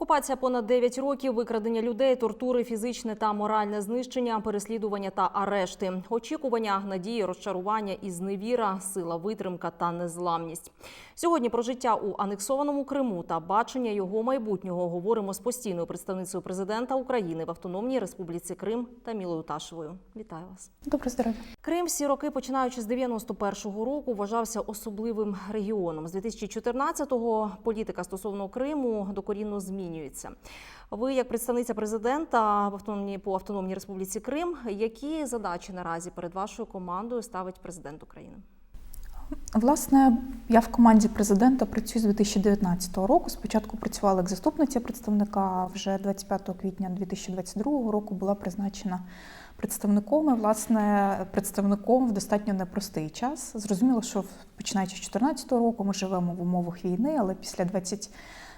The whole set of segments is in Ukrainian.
Окупація понад 9 років, викрадення людей, тортури, фізичне та моральне знищення, переслідування та арешти, очікування, надії, розчарування і зневіра, сила витримка та незламність. Сьогодні про життя у анексованому Криму та бачення його майбутнього говоримо з постійною представницею президента України в Автономній Республіці Крим Тамілою Ташевою. Вітаю вас. Добре здоров'я. Крим всі роки, починаючи з 91-го року, вважався особливим регіоном. З 2014-го політика стосовно Криму докорінно змінюється. Ви, як представниця президента в автономній по автономній республіці Крим, які задачі наразі перед вашою командою ставить президент України? Власне, я в команді президента працюю з 2019 року. Спочатку працювала як заступниця представника, вже 25 квітня 2022 року була призначена представником. І, власне, представником в достатньо непростий час. Зрозуміло, що починаючи з 2014 року ми живемо в умовах війни, але після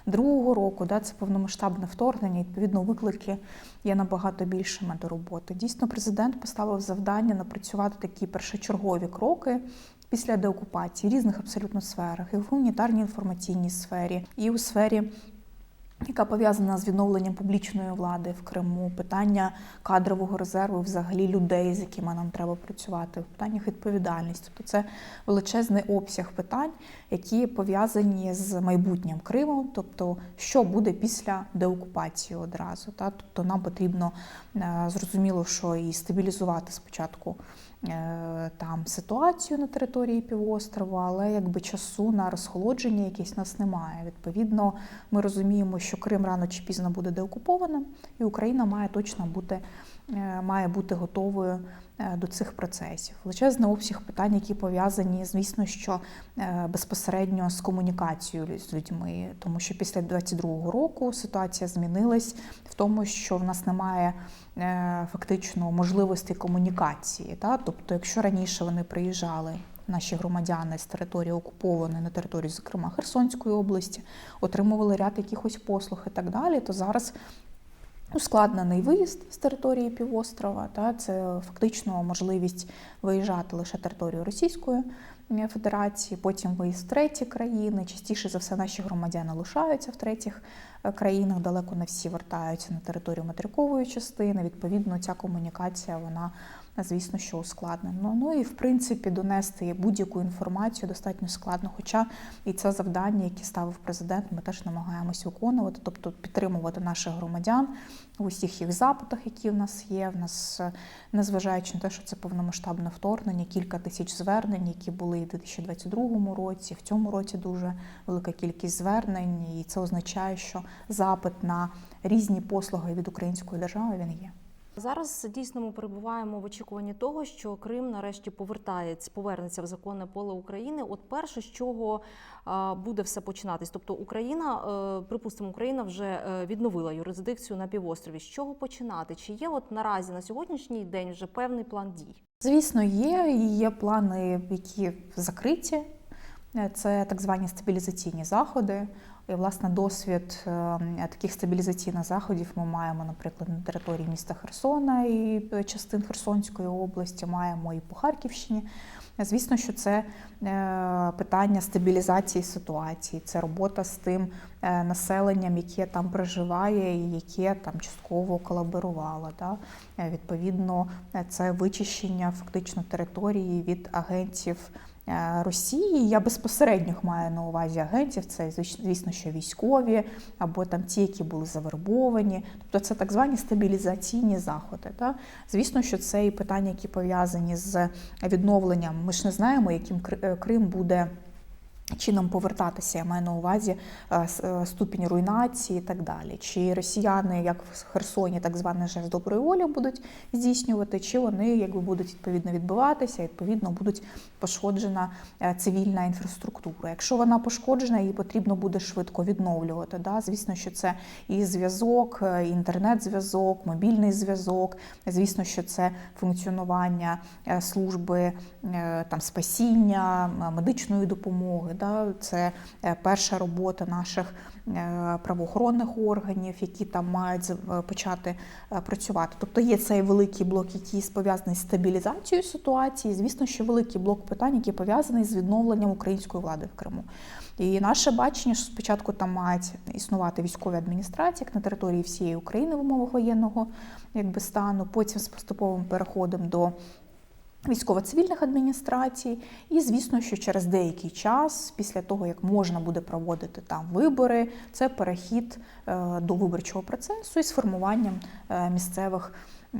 22 року да, це повномасштабне вторгнення, відповідно, виклики є набагато більшими до роботи. Дійсно, президент поставив завдання напрацювати такі першочергові кроки після деокупації в різних абсолютно сферах, і в гуманітарній інформаційній сфері, і у сфері. Яка пов'язана з відновленням публічної влади в Криму, питання кадрового резерву, взагалі людей, з якими нам треба працювати, в питаннях відповідальності. Тобто це величезний обсяг питань, які пов'язані з майбутнім Криму, тобто що буде після деокупації одразу. Та? Тобто нам потрібно е, зрозуміло, що і стабілізувати спочатку там ситуацію на території півострова, але якби часу на розхолодження якесь нас немає. Відповідно, ми розуміємо, що Крим рано чи пізно буде деокупованим, і Україна має точно бути, е, має бути готовою е, до цих процесів. Величезний обсяг питань, які пов'язані, звісно, що е, безпосередньо з комунікацією з людьми, тому що після 22-го року ситуація змінилась в тому, що в нас немає фактично можливості комунікації. Та? Тобто, якщо раніше вони приїжджали. Наші громадяни з території окупованої на території, зокрема Херсонської області, отримували ряд якихось послуг і так далі, то зараз ускладнений виїзд з території півострова. Та це фактично можливість виїжджати лише територію Російської Федерації, потім виїзд в треті країни. Частіше за все наші громадяни лишаються в третіх країнах, далеко не всі вертаються на територію материкової частини. Відповідно, ця комунікація вона звісно, що ускладнено. Ну і в принципі донести будь-яку інформацію достатньо складно. Хоча і це завдання, яке ставив президент, ми теж намагаємось виконувати, тобто підтримувати наших громадян в усіх їх запитах, які в нас є. В нас, незважаючи на те, що це повномасштабне вторгнення, кілька тисяч звернень, які були і в 2022 році, в цьому році дуже велика кількість звернень, і це означає, що запит на різні послуги від української держави він є. Зараз дійсно ми перебуваємо в очікуванні того, що Крим нарешті повертається, повернеться в законне поле України. От перше, з чого буде все починатись, тобто Україна, е, припустимо, Україна вже е, відновила юрисдикцію на півострові. З чого починати? Чи є от наразі на сьогоднішній день вже певний план дій? Звісно, є. І Є плани, які закриті. Це так звані стабілізаційні заходи. І, власне, досвід таких стабілізаційних заходів ми маємо, наприклад, на території міста Херсона і частин Херсонської області, маємо і по Харківщині. Звісно, що це питання стабілізації ситуації, це робота з тим населенням, яке там проживає, і яке там частково колаборувало. Да? Відповідно, це вичищення фактично території від агентів. Росії я безпосередньо маю на увазі агентів. Це звісно, що військові або там ті, які були завербовані. Тобто це так звані стабілізаційні заходи. Так? Звісно, що це і питання, які пов'язані з відновленням. Ми ж не знаємо, яким Крим буде. Чином повертатися, я маю на увазі ступінь руйнації і так далі. Чи росіяни, як в Херсоні, так званий жест доброї волі, будуть здійснювати, чи вони якби будуть відповідно відбиватися, відповідно будуть пошкоджена цивільна інфраструктура. Якщо вона пошкоджена, її потрібно буде швидко відновлювати. Да? Звісно, що це і зв'язок, інтернет-зв'язок, мобільний зв'язок. Звісно, що це функціонування служби там спасіння, медичної допомоги. Да? Це е, перша робота наших е, правоохоронних органів, які там мають е, почати працювати. Тобто є цей великий блок, який пов'язаний з стабілізацією ситуації. Звісно, що великий блок питань, який пов'язаний з відновленням української влади в Криму. І наше бачення, що спочатку там мають існувати військові адміністрації як на території всієї України в умовах воєнного якби, стану, потім з поступовим переходом до військово-цивільних адміністрацій. І звісно, що через деякий час, після того як можна буде проводити там вибори, це перехід до виборчого процесу і з формуванням е, місцевих е,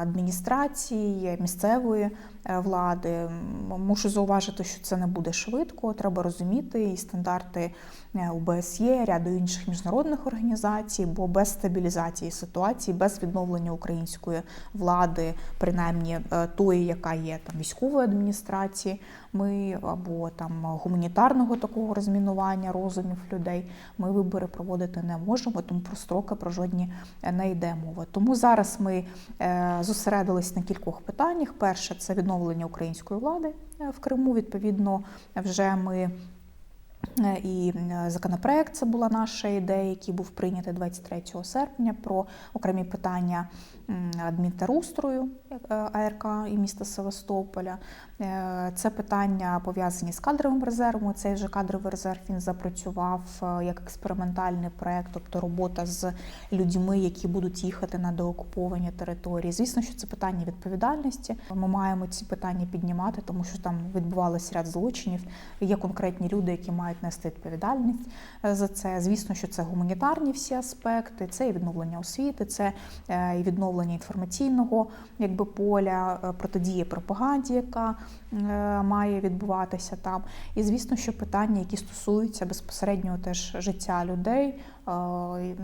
адміністрацій, місцевої е, влади. Мушу зауважити, що це не буде швидко. Треба розуміти і стандарти е, ОБСЄ, ряду інших міжнародних організацій, бо без стабілізації ситуації, без відновлення української влади, принаймні е, тої, яка є там військової адміністрації, ми або там гуманітарного такого розмінування розумів людей, ми вибори проводити не можемо, тому про строки про жодні не йде мова. Тому зараз ми е, зосередились на кількох питаннях. Перше це відновлення української влади е, в Криму. Відповідно, вже ми. Е, І законопроект це була наша ідея, який був прийнятий 23 серпня про окремі питання адмінтерустрою АРК і міста Севастополя. Е, Це питання пов'язані з кадровим резервом. Цей вже кадровий резерв він запрацював е, як експериментальний проект, тобто робота з людьми, які будуть їхати на доокуповані території. Звісно, що це питання відповідальності. Ми маємо ці питання піднімати, тому що там відбувалося ряд злочинів. Є конкретні люди, які мають нести відповідальність е, за це. Звісно, що це гуманітарні всі аспекти, це і відновлення освіти, це е, і відновлення інформаційного якби поля, протидії протидія пропаганді, яка е, має відбуватися там. І звісно, що питання, які стосуються безпосередньо теж життя людей, е,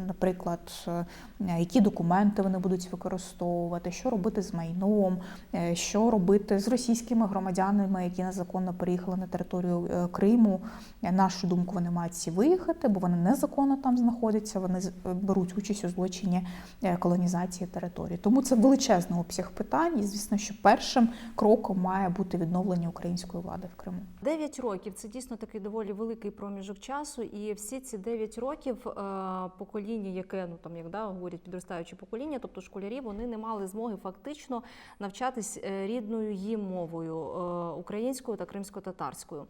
наприклад, е, які документи вони будуть використовувати, що робити з майном, е, що робити з російськими громадянами, які незаконно переїхали на територію е, Криму. Нашу думку, вони мають всі виїхати, бо вони незаконно там знаходяться. Вони беруть участь у злочині колонізації території. Тому це величезний обсяг питань, і звісно, що першим кроком має бути відновлення української влади в Криму. Дев'ять років це дійсно такий доволі великий проміжок часу, і всі ці дев'ять років покоління, яке ну там як да говорять підростаючі покоління, тобто школярі, вони не мали змоги фактично навчатись е, рідною їм мовою е, українською та кримсько-татарською.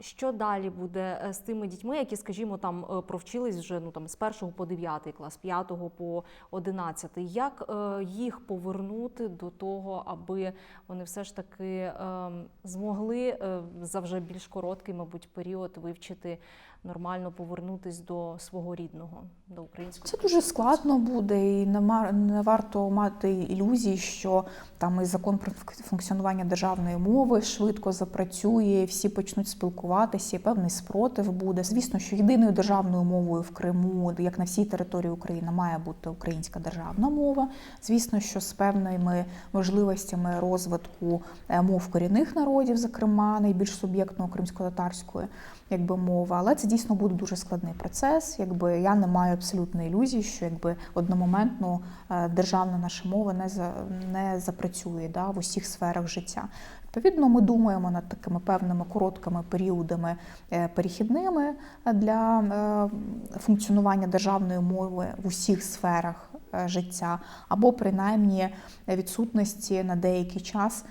Що далі буде е, з тими дітьми, які, скажімо, там е, провчились вже ну там з першого по дев'ятий клас, п'ятого по одинадцятий? Як е, їх повернути до того, аби вони все ж таки е, змогли е, за вже більш короткий, мабуть, період вивчити нормально повернутись до свого рідного, до українського? Це дуже складно буде, і не варто мати ілюзій, що там і закон про функціонування державної мови швидко запрацює, всі почнуть спілкуватися, і певний спротив буде. Звісно, що єдиною державною мовою в Криму, як на всій території України, має бути українська державна мова. Звісно, що з певними можливостями розвитку е, мов корінних народів, зокрема найбільш суб'єктно кримсько-татарської якби мова, але це дійсно буде дуже складний процес. Якби я не маю абсолютної ілюзії, що якби одномоментно е, державна наша мова не за не запрацює да, в усіх сферах життя. Відповідно, ми думаємо над такими певними короткими періодами е, перехідними для е, функціонування державної мови в усіх сферах життя, або принаймні відсутності на деякий час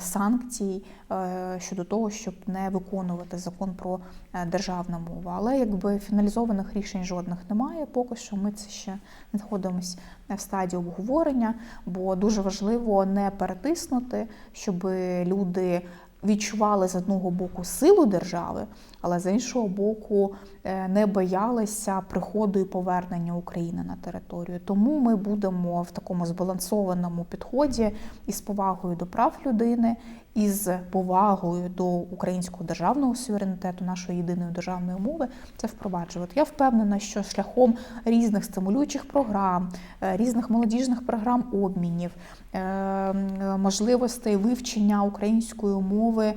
санкцій е, щодо того, щоб не виконувати закон про е, державну мову. Але якби фіналізованих рішень жодних немає. Поки що ми це ще знаходимося в стадії обговорення, бо дуже важливо не перетиснути, щоб люди. Відчували з одного боку силу держави, але з іншого боку е, не боялися приходу і повернення України на територію. Тому ми будемо в такому збалансованому підході із повагою до прав людини, із повагою до українського державного суверенітету, нашої єдиної державної мови, це впроваджувати. Я впевнена, що шляхом різних стимулюючих програм, е, різних молодіжних програм обмінів, е, можливостей вивчення української мови е,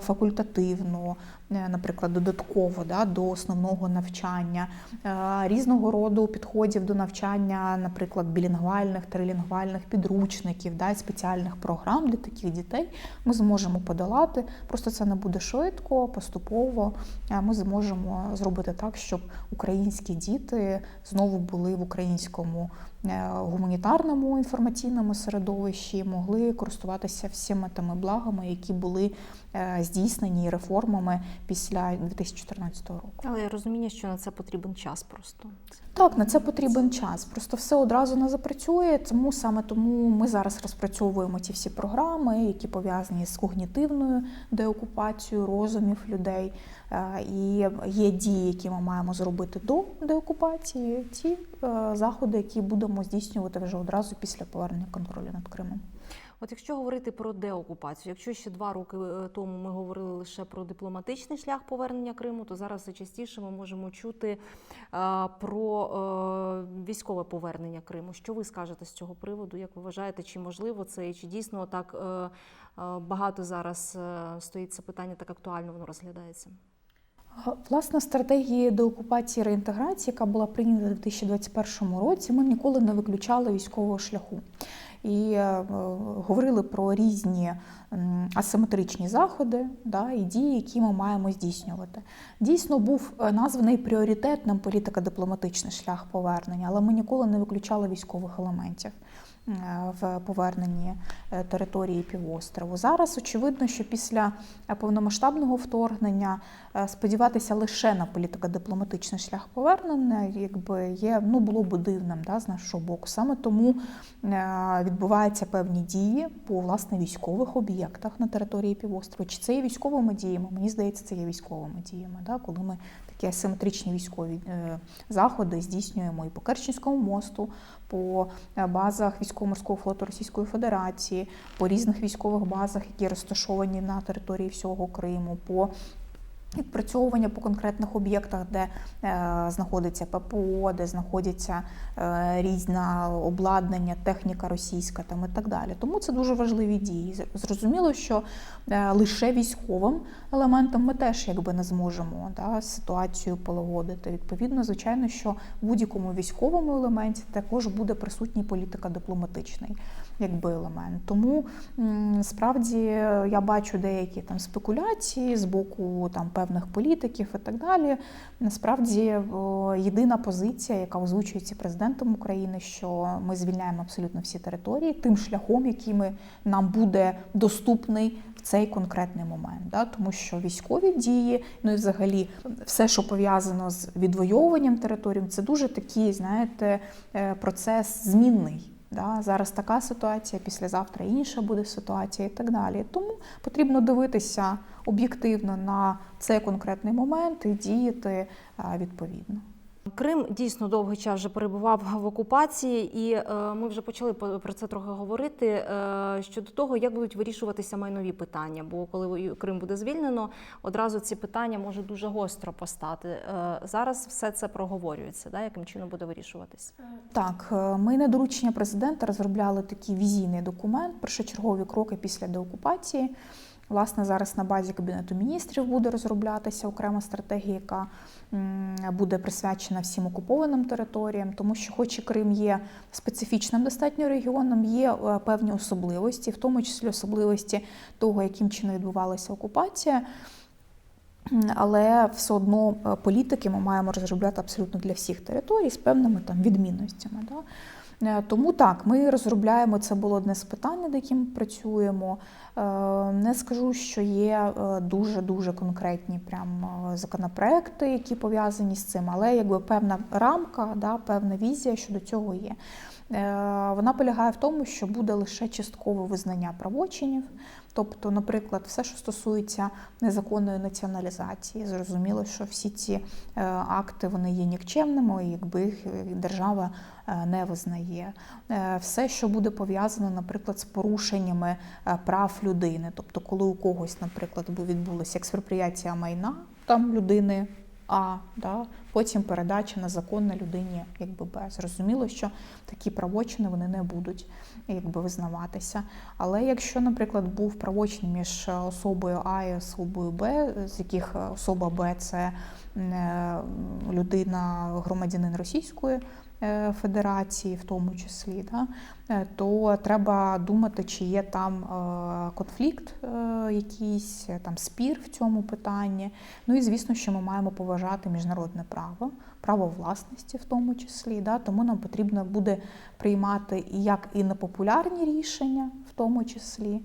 факультативно, наприклад, додатково да, до основного навчання, е, різного роду підходів до навчання, наприклад, білінгвальних, трилінгвальних підручників, да, спеціальних програм для таких дітей. ми зможемо подолати. Просто це не буде швидко, поступово. Е, Ми зможемо зробити так, щоб українські діти знову були в українському е, гуманітарному інформаційному середовищі, могли користуватися всіми тими благами, які були е, здійснені реформами після 2014 року. Але я розумію, що на це потрібен час просто. Так, на це потрібен час. Просто все одразу не запрацює. Тому саме тому ми зараз розпрацьовуємо ті всі програми, які пов'язані з когнітивною деокупацією розумів людей. Е, І є дії, які ми маємо зробити до деокупації, ті е, заходи, які будемо здійснювати вже одразу після повернення контролю над Кримом. От якщо говорити про деокупацію, якщо ще два роки е, тому ми говорили лише про дипломатичний шлях повернення Криму, то зараз все частіше ми можемо чути про військове повернення Криму. Що ви скажете з цього приводу? Як ви вважаєте, чи можливо це чи дійсно так багато зараз стоїть це питання, так актуально воно розглядається? Власне, стратегії деокупації реінтеграції, яка була прийнята у 2021 році, ми ніколи не виключали військового шляху. І е, говорили про різні асиметричні заходи да, і дії, які ми маємо здійснювати. Дійсно, був е, названий пріоритетним політико-дипломатичний шлях повернення, але ми ніколи не виключали військових елементів е, в поверненні е, території півострову. Зараз очевидно, що після е, повномасштабного вторгнення е, сподіватися лише на політико-дипломатичний шлях повернення, якби є ну було б дивним да, з нашого боку. Саме тому відбуваються певні дії по власне військових об'єктах на території півострова. Чи це є військовими діями? Мені здається, це є військовими діями, да, коли ми такі асиметричні військові е, заходи здійснюємо і по Керченському мосту, по е, базах військово-морського флоту Російської Федерації, по різних військових базах, які розташовані на території всього Криму, по Відпрацьовування по конкретних об'єктах, де е, знаходиться ППО, де знаходяться е, різне обладнання, техніка російська там і так далі. Тому це дуже важливі дії. Зрозуміло, що е, лише військовим елементом ми теж якби не зможемо да, ситуацію полагодити. Відповідно, звичайно, що в будь-якому військовому елементі також буде присутній політика дипломатичний якби елемент. Тому справді я бачу деякі там спекуляції з боку там певних політиків і так далі. Насправді єдина позиція, яка озвучується президентом України, що ми звільняємо абсолютно всі території тим шляхом, який ми, нам буде доступний в цей конкретний момент. Да? Тому що військові дії, ну і взагалі все, що пов'язано з відвоюванням територій, це дуже такий, знаєте, е, процес змінний. Да, зараз така ситуація, післязавтра інша буде ситуація і так далі. Тому потрібно дивитися об'єктивно на цей конкретний момент і діяти е, відповідно. Крим дійсно довгий час вже перебував в окупації, і е, ми вже почали по- про це трохи говорити е, щодо того, як будуть вирішуватися майнові питання. Бо коли Крим буде звільнено, одразу ці питання можуть дуже гостро постати. Е, зараз все це проговорюється, да, яким чином буде вирішуватись. Так, ми на доручення президента розробляли такий візійний документ, першочергові кроки після деокупації. Власне, зараз на базі Кабінету міністрів буде розроблятися окрема стратегія, яка буде присвячена всім окупованим територіям, тому що, хоч і Крим є специфічним достатньо регіоном, є е, певні особливості, в тому числі особливості того, яким чином відбувалася окупація. Але все одно е, політики ми маємо розробляти абсолютно для всіх територій з певними там відмінностями. Да? Е, Тому так, ми розробляємо це було одне з питань, над яким працюємо. Е, Не скажу, що є дуже дуже конкретні прям е, законопроекти, які пов'язані з цим, але якби певна рамка, да, певна візія щодо цього є. Е, Вона полягає в тому, що буде лише часткове визнання правочинів. Тобто, наприклад, все, що стосується незаконної націоналізації, зрозуміло, що всі ці е, акти вони є нікчемними, якби їх е, держава е, не визнає. Все, що буде пов'язано, наприклад, з порушеннями прав людини, тобто, коли у когось, наприклад, відбулася експропріація майна там людини. А, да, потім передача на законне людині, якби Б. Зрозуміло, що такі правочини вони не будуть якби визнаватися. Але якщо, наприклад, був правочин між особою А і особою Б, з яких особа Б це е, людина, громадянин Російської е, федерації, в тому числі, да, е, то треба думати, чи є там е, конфлікт е, якийсь, е, там спір в цьому питанні. Ну і звісно, що ми маємо поважати міжнародне право, право власності в тому числі. Да, тому нам потрібно буде приймати як і непопулярні рішення, в тому числі.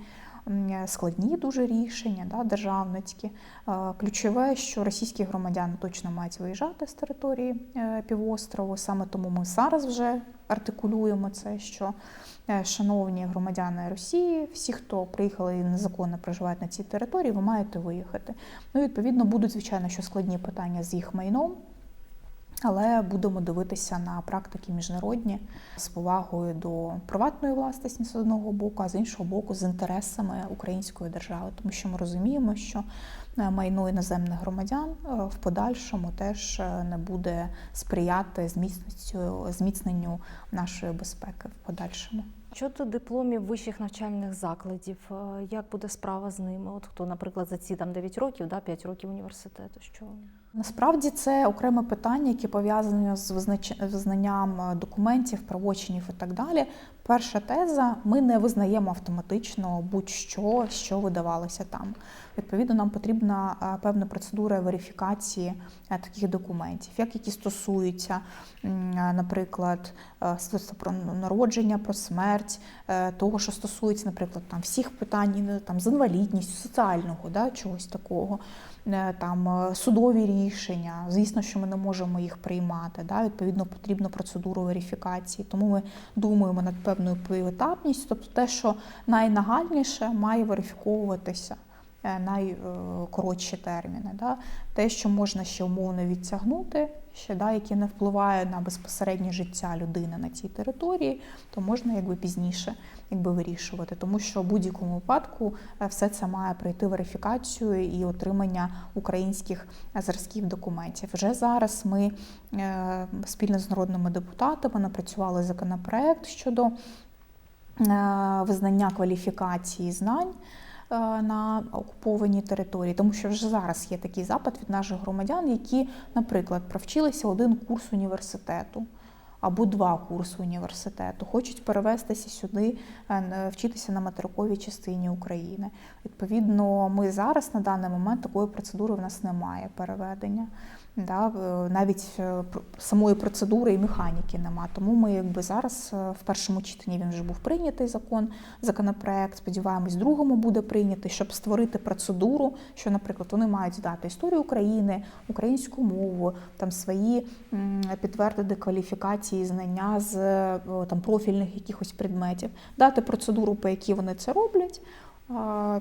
М, Складні дуже рішення, да, державницькі. Е, Ключове, що російські громадяни точно мають виїжджати з території е, півострову. Саме тому ми зараз вже артикулюємо це, що е, шановні громадяни Росії, всі, хто приїхали і незаконно проживають на цій території, ви маєте виїхати. Ну, відповідно, будуть звичайно, що складні питання з їх майном. Але будемо дивитися на практики міжнародні з повагою до приватної власності з одного боку, а з іншого боку, з інтересами української держави, тому що ми розуміємо, що е, майно іноземних громадян е, в подальшому теж е, не буде сприяти зміцненню, нашої безпеки в подальшому. Щодо дипломів вищих навчальних закладів, як буде справа з ними? От хто, наприклад, за ці там 9 років, да, 5 років університету, що Насправді це окреме питання, яке пов'язане з визнанням е, документів, правочинів і так далі. Перша теза: ми не визнаємо автоматично будь-що, що видавалося там. Відповідно, нам потрібна е, певна процедура верифікації е, таких документів, як які стосуються, наприклад, про народження, про смерть, того, що стосується, наприклад, там всіх питань там з інвалідністю, соціального, да, чогось такого там е, судові рішення. Звісно, що ми не можемо їх приймати. Да? Відповідно, потрібна процедуру верифікації. Тому ми думаємо над певною поетапністю, тобто те, що найнагальніше має верифіковуватися. е, Найкоротші терміни, да? те, що можна ще умовно відтягнути, ще да, яке не впливає на безпосереднє життя людини на цій території, то можна якби пізніше якби вирішувати, тому що в будь-якому випадку е, все це має пройти верифікацію і отримання українських зразків документів. Вже зараз ми е, спільно з народними депутатами напрацювали законопроект щодо е, визнання кваліфікації знань. На окупованій території, тому що вже зараз є такий запит від наших громадян, які, наприклад, провчилися один курс університету або два курси університету, хочуть перевестися сюди, е, вчитися на материковій частині України. Відповідно, ми зараз на даний момент такої процедури в нас немає переведення. Да, навіть е, самої процедури і механіки нема. Тому ми якби зараз е, в першому читанні він вже був прийнятий закон, законопроект. Сподіваємось, другому буде прийнятий, щоб створити процедуру, що, наприклад, вони мають здати історію України, українську мову, там свої підтвердити кваліфікації, знання з е, там профільних якихось предметів, дати процедуру, по якій вони це роблять.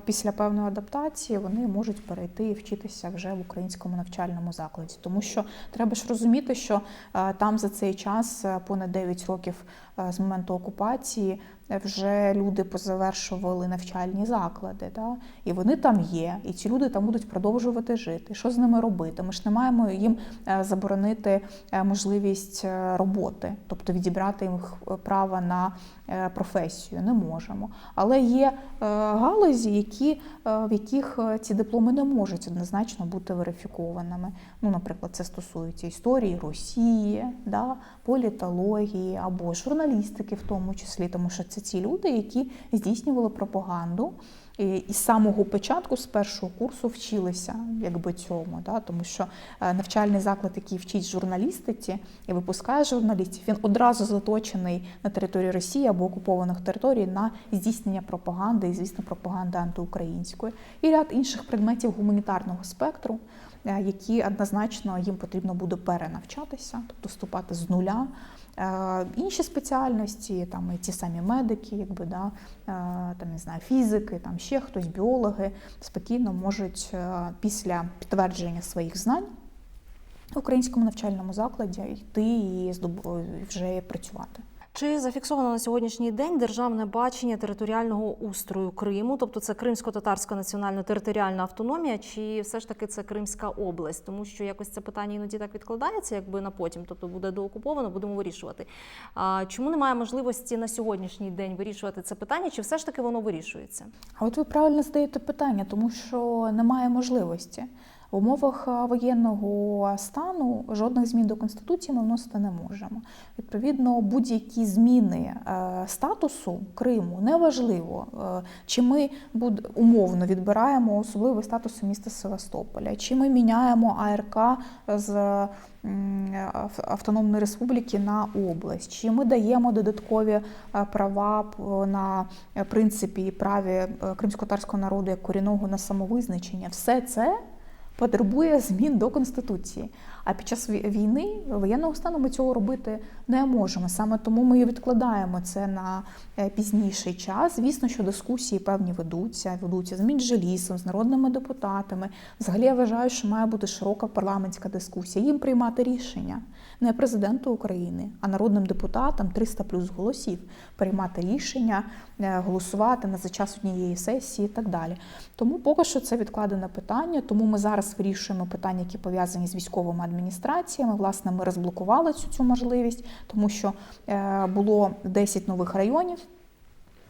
Після певної адаптації вони можуть перейти і вчитися вже в українському навчальному закладі, тому що треба ж розуміти, що е, там за цей час е, понад 9 років е, з моменту окупації вже люди позавершували навчальні заклади, да? і вони там є, і ці люди там будуть продовжувати жити. Що з ними робити? Ми ж не маємо їм е, заборонити е, можливість е, роботи, тобто відібрати їм право на професію. Не можемо. Але є галузі, які, в яких ці дипломи не можуть однозначно бути верифікованими. Ну, наприклад, це стосується історії Росії, да, політології або журналістики, в тому числі, тому що це ці люди, які здійснювали пропаганду. І з самого початку, з першого курсу, вчилися якби цьому, да? тому що е, навчальний заклад, який вчить журналістиці і випускає журналістів, він одразу заточений на території Росії або окупованих територій на здійснення пропаганди і, звісно, пропаганди антиукраїнської, і ряд інших предметів гуманітарного спектру, е, які однозначно їм потрібно буде перенавчатися, тобто вступати з нуля. Е, Інші спеціальності, там і ті самі медики, якби да, е, там не знаю, фізики, там ще хтось, біологи спокійно можуть е, після підтвердження своїх знань в українському навчальному закладі йти і вже працювати. Чи зафіксовано на сьогоднішній день державне бачення територіального устрою Криму? Тобто це Кримсько-татарська національна територіальна автономія, чи все ж таки це Кримська область? Тому що якось це питання іноді так відкладається, якби на потім, тобто буде доокуповано, будемо вирішувати. А чому немає можливості на сьогоднішній день вирішувати це питання, чи все ж таки воно вирішується? А от ви правильно задаєте питання, тому що немає можливості. В умовах е, воєнного стану жодних змін до конституції ми вносити не можемо. Відповідно, будь-які зміни е, статусу Криму неважливо, е, чи ми умовно відбираємо особливий статус міста Севастополя, чи ми міняємо АРК з Автономної Республіки на область, чи ми даємо додаткові права на принципі праві кримськотарського народу як корінного на самовизначення. Все це потребує змін до конституції. А під час війни воєнного стану ми цього робити не можемо. Саме тому ми і відкладаємо це на е, пізніший час. Звісно, що дискусії певні ведуться, ведуться з Мінджелісом, з народними депутатами. Взагалі я вважаю, що має бути широка парламентська дискусія. Їм приймати рішення не президенту України, а народним депутатам 300 плюс голосів приймати рішення, е, голосувати на за час однієї сесії і так далі. Тому поки що це відкладене питання. Тому ми зараз вирішуємо питання, які пов'язані з військовими адміністраціями. Власне, ми розблокували цю, цю можливість, тому що е, було 10 нових районів.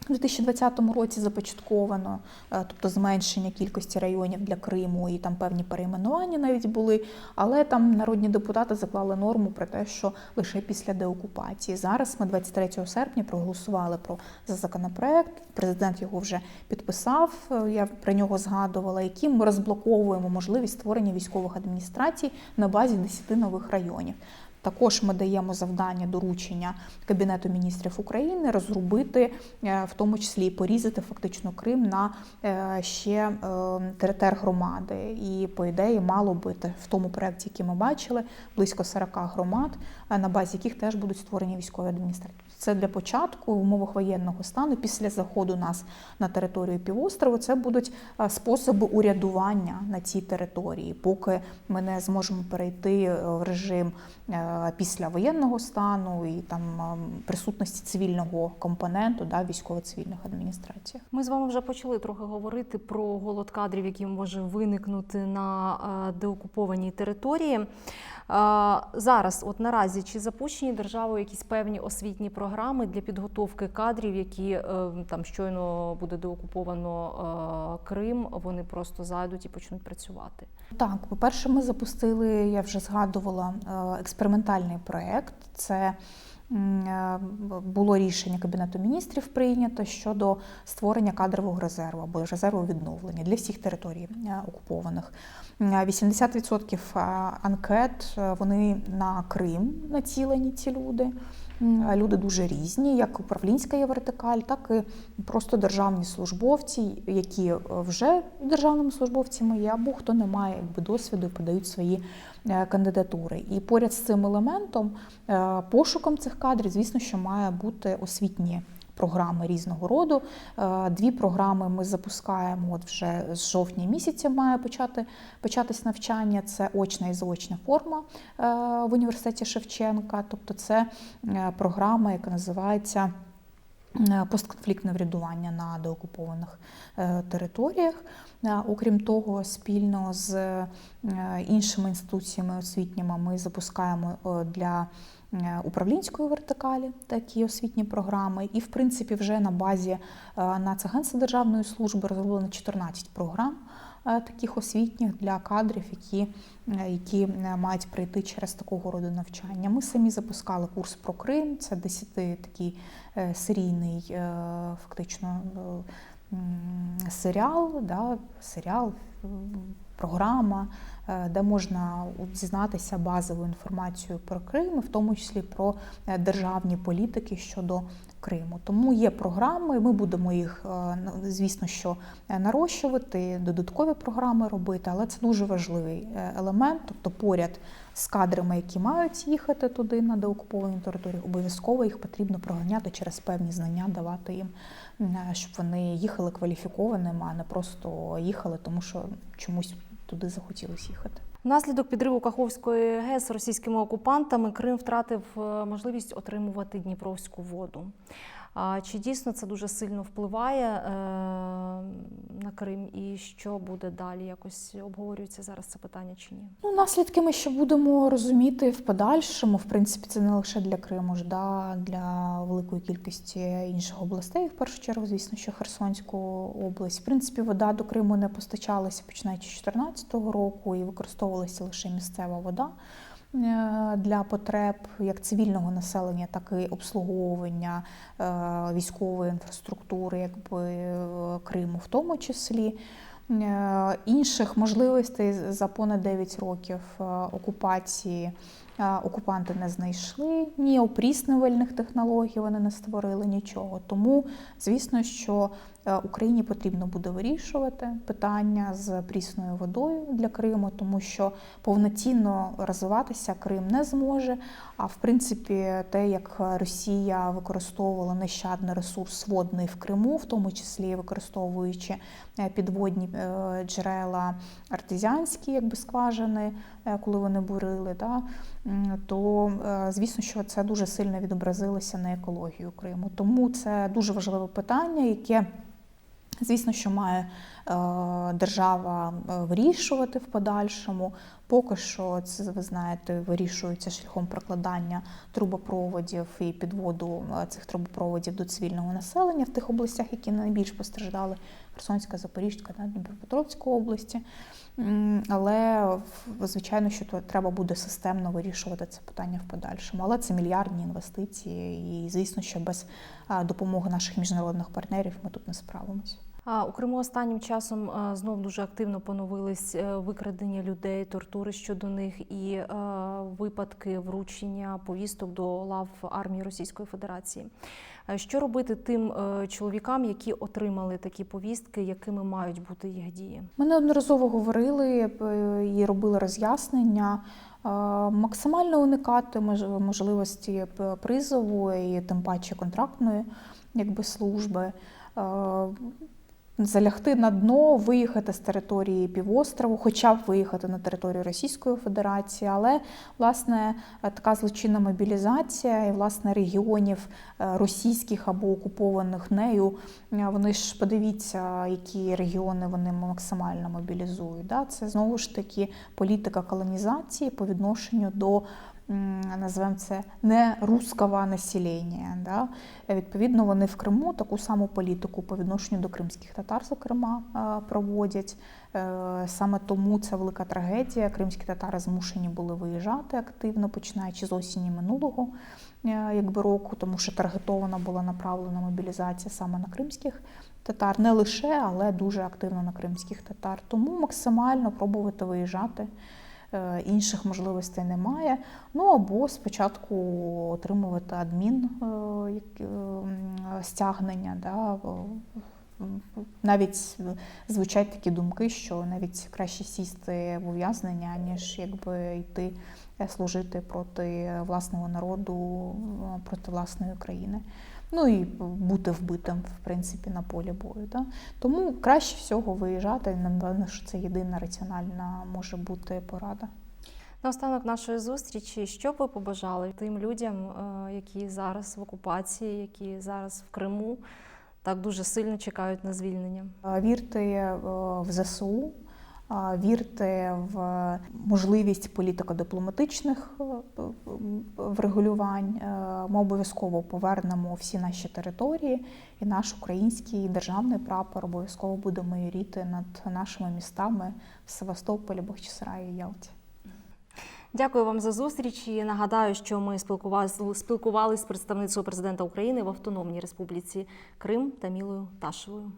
У 2020 році започатковано, е, тобто зменшення кількості районів для Криму і там певні перейменування навіть були. Але там народні депутати заклали норму про те, що лише після деокупації. Зараз ми 23 серпня проголосували про за законопроект. Президент його вже підписав. е, Я про нього згадувала, яким ми розблоковуємо можливість створення військових адміністрацій на базі 10 нових районів. Також ми даємо завдання доручення Кабінету міністрів України розробити, е, в тому числі порізати фактично Крим на е, ще е, громади. І по ідеї мало би в тому проєкті, який ми бачили, близько 40 громад, на базі яких теж будуть створені військові адміністрації. Це для початку в умовах воєнного стану після заходу нас на територію півострову. Це будуть е, способи урядування на цій території, поки ми не зможемо перейти е, в режим е, після воєнного стану і там присутності цивільного компоненту да, військово-цивільних адміністраціях. Ми з вами вже почали трохи говорити про голод кадрів, який може виникнути на деокупованій території. Зараз, от наразі, чи запущені державою якісь певні освітні програми для підготовки кадрів, які е, там щойно буде деокуповано е, Крим, вони просто зайдуть і почнуть працювати? Так, по-перше, ми запустили, я вже згадувала, е, експериментальний проєкт. Це було рішення Кабінету міністрів прийнято щодо створення кадрового резерву або резерву відновлення для всіх територій окупованих. М, 80% анкет е, вони на Крим націлені ці люди. Люди дуже різні, як управлінська є вертикаль, так і просто державні службовці, які е, вже державними службовцями є, або хто не має якби, досвіду і подають свої е, кандидатури. І поряд з цим елементом, е, пошуком цих кадрів, звісно, що має бути освітні. Програми різного роду. Е, Дві програми ми запускаємо. От вже з жовтня місяця має почати початись навчання. Це очна і заочна форма е, в університеті Шевченка. Тобто, це е, програма, яка називається постконфліктне врядування на деокупованих територіях. Окрім того, спільно з іншими інституціями освітніми ми запускаємо для управлінської вертикалі такі освітні програми. І, в принципі, вже на базі е, Нацагентства державної служби розроблено 14 програм е, таких освітніх для кадрів, які, е, які е, мають пройти через такого роду навчання. Ми самі запускали курс про Крим. Це 10 такий е, серійний, е, фактично. е, Серіал, да, серіал, програма, е, де можна дізнатися базову інформацію про Крим, в тому числі про е, державні політики щодо Криму. Тому є програми, ми будемо їх, е, звісно, що е, нарощувати, додаткові програми робити, але це дуже важливий е, елемент, тобто поряд з кадрами, які мають їхати туди на деокуповані території, обов'язково їх потрібно проганяти через певні знання, давати їм, е, щоб вони їхали кваліфікованими, а не просто їхали, тому що чомусь туди захотілося їхати. Внаслідок підриву Каховської ГЕС російськими окупантами Крим втратив е, можливість отримувати дніпровську воду. А чи дійсно це дуже сильно впливає е, на Крим? І що буде далі? Якось обговорюється зараз це питання чи ні? Ну, наслідки ми ще будемо розуміти в подальшому. В принципі, це не лише для Криму, ж, да, для великої кількості інших областей. В першу чергу, звісно, що Херсонську область. В принципі, вода до Криму не постачалася починаючи з 2014 року і використовувалася лише місцева вода. Е, Для потреб як цивільного населення, так і обслуговування е, військової інфраструктури, якби е, Криму, в тому числі. Інших можливостей за понад 9 років окупації окупанти не знайшли, ні опріснювальних технологій вони не створили нічого. Тому, звісно, що Україні потрібно буде вирішувати питання з прісною водою для Криму, тому що повноцінно розвиватися Крим не зможе. А в принципі, те, як Росія використовувала нещадний ресурс водний в Криму, в тому числі використовуючи е, підводні е, джерела артезіанські, якби скважини, е, коли вони бурили, да, то е, звісно, що це дуже сильно відобразилося на екологію Криму. Тому це дуже важливе питання, яке Звісно, що має е, держава е, вирішувати в подальшому. Поки що це ви знаєте, вирішується шляхом прокладання трубопроводів і підводу е, цих трубопроводів до цивільного населення в тих областях, які найбільш постраждали Херсонська, Запорізька та Дніпропетровська області. Але звичайно, що треба буде системно вирішувати це питання в подальшому. Але це мільярдні інвестиції, і звісно, що без допомоги наших міжнародних партнерів ми тут не справимося. У Криму останнім часом е, знов дуже активно поновились е, викрадення людей, тортури щодо них і е, випадки вручення повісток до лав армії Російської Федерації. Що робити тим чоловікам, які отримали такі повістки, якими мають бути їх дії? Ми неодноразово говорили і робили роз'яснення. Максимально уникати мож- можливості призову і тим паче контрактної якби, служби. Залягти на дно, виїхати з території півострову, хоча б виїхати на територію Російської Федерації, але власне така злочинна мобілізація і власне регіонів е, російських або окупованих нею Е, Вони ж подивіться, які регіони вони максимально мобілізують. Це знову ж таки політика колонізації по відношенню до називаємо це не русского населення. Да? Відповідно, вони в Криму таку саму політику по відношенню до кримських татар, зокрема, проводять. Е, Саме тому це велика трагедія. Кримські татари змушені були виїжджати активно, починаючи з осені минулого е, якби року, тому що таргетована була направлена мобілізація саме на кримських татар, не лише, але дуже активно на кримських татар. Тому максимально пробувати виїжджати. Е, Інших можливостей немає. Ну або спочатку отримувати адмін е, е, стягнення. Да, навіть звучать такі думки, що навіть краще сісти в ув'язнення, ніж якби йти служити проти власного народу, проти власної країни. Ну і бути вбитим, в принципі, на полі бою. Да? Тому краще всього виїжджати. Напевно, що це єдина раціональна може бути порада. Наостанок нашої зустрічі, що б ви побажали тим людям, е, які зараз в окупації, які зараз в Криму, так дуже сильно чекають на звільнення? Е, Вірте е, в ЗСУ, вірте в можливість політико-дипломатичних е, врегулювань. Е, Ми обов'язково повернемо всі наші території, і наш український державний прапор обов'язково буде майоріти над нашими містами в Севастополі, Бахчисараї Ялті. Дякую вам за зустріч. І нагадаю, що ми спілкувалися спілкувалися з представницею президента України в Автономній Республіці Крим Тамілою Ташевою.